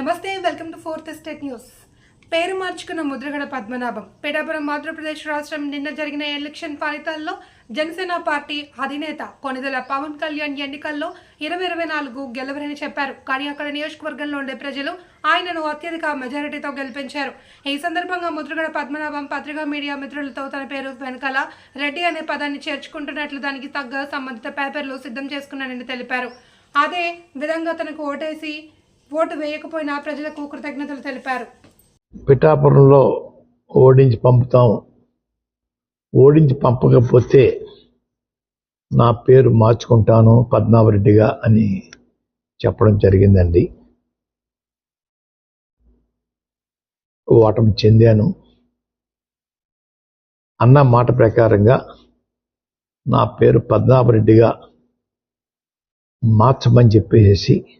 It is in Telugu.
నమస్తే welcome to fourth state news. పేరు మార్చుకున్న ముద్రగడ పద్మనాభం. పిఠాపురం ఆంధ్రప్రదేశ్ రాష్ట్రం నిన్న జరిగిన ఎలక్షన్ ఫలితాల్లో జనసేన పార్టీ అధినేత కొనిదెల పవన్ కళ్యాణ్ ఎన్నికల్లో ఇరవై ఇరవై నాలుగు గెలవరని చెప్పారు. కానీ అక్కడ నియోజకవర్గంలో ఉండే ప్రజలు ఆయనను అత్యధిక మెజారిటీతో గెలిపించారు. ఈ సందర్భంగా ముద్రగడ పద్మనాభం పత్రికా మీడియా మిత్రులతో తన పేరు వెనకాల రెడ్డి అనే పదాన్ని చేర్చుకుంటున్నట్లు దానికి తగ్గ సంబంధిత పేపర్లు సిద్ధం చేసుకున్నానని తెలిపారు. అదే విధంగా తనకు ఓటేసి ఓటు వేయకపోయినా ప్రజలకు కృతజ్ఞతలు తెలిపారు. పిఠాపురంలో ఓడించి పంపుతాం. ఓడించి పంపకపోతే నా పేరు మార్చుకుంటాను పద్మావరెడ్డిగా అని చెప్పడం జరిగిందండి. ఓటమి చెందాను. అన్న మాట ప్రకారంగా నా పేరు పద్మావరెడ్డిగా మార్చమని చెప్పేసి